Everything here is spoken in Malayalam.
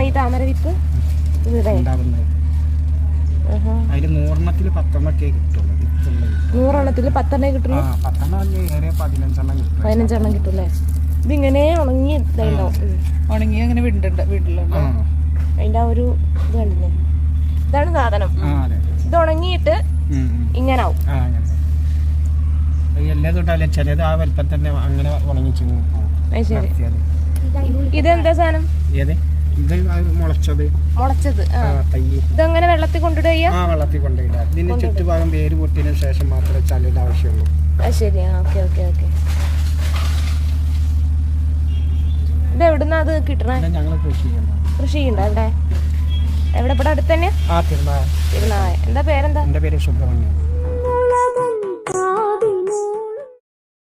ഈ താമര വിത്ത്. അതിൽ നൂറെണ്ണത്തിൽ പത്തെണ്ണൊക്കെ കിട്ടുള്ളൂ. നൂറെണ്ണത്തിൽ പത്തെണ്ണേ ആ കിട്ടുള്ളൂ പതിനഞ്ചെണ്ണം കിട്ടും. പതിനഞ്ചെണ്ണം കിട്ടൂലേ ഇതിങ്ങനെ ഉണങ്ങി ഉണങ്ങി അങ്ങനെ വീണ്ടുണ്ട് വീട്ടിലുണ്ട് ആ. അതിന്റെ ആ ഒരു ഇത് കണ്ടില്ലേ? ഇതാണ് സാധനം. ആ അതെ. ഇത് ഉണങ്ങിയിട്ട് ഇങ്ങനെ ആവും ഇങ്ങനാവും. എല്ലാ തൊട്ടല്ല ചിലത് ആ വലിപ്പം തന്നെ അങ്ങനെ ഉണങ്ങിച്ച് പോകും അത് ശരി. ഇതെന്താ സാധനം? ഇത് മുളച്ചത്. മുളച്ചത് ഇതങ്ങനെ വെള്ളത്തിൽ കൊണ്ടിടുക ആ വെള്ളത്തിൽ കൊണ്ടുപോയില്ല ഇതിന് ചുറ്റുഭാഗം വേര് പൊട്ടിയതിനു ശേഷം മാത്രമേ ചളിയുടെ ആവശ്യമുള്ളൂ. ശരി ഓക്കെ ഓക്കെ ഓക്കെ. ഇത് എവിടുന്നാ അത് കിട്ടണേ? കൃഷി കൃഷി ചെയ്യണ്ട എവിടെ? ഇവിടെ അടുത്ത് തന്നെ എന്താ പേരെന്താ? എന്റെ പേര് സുബ്രഹ്മണ്യം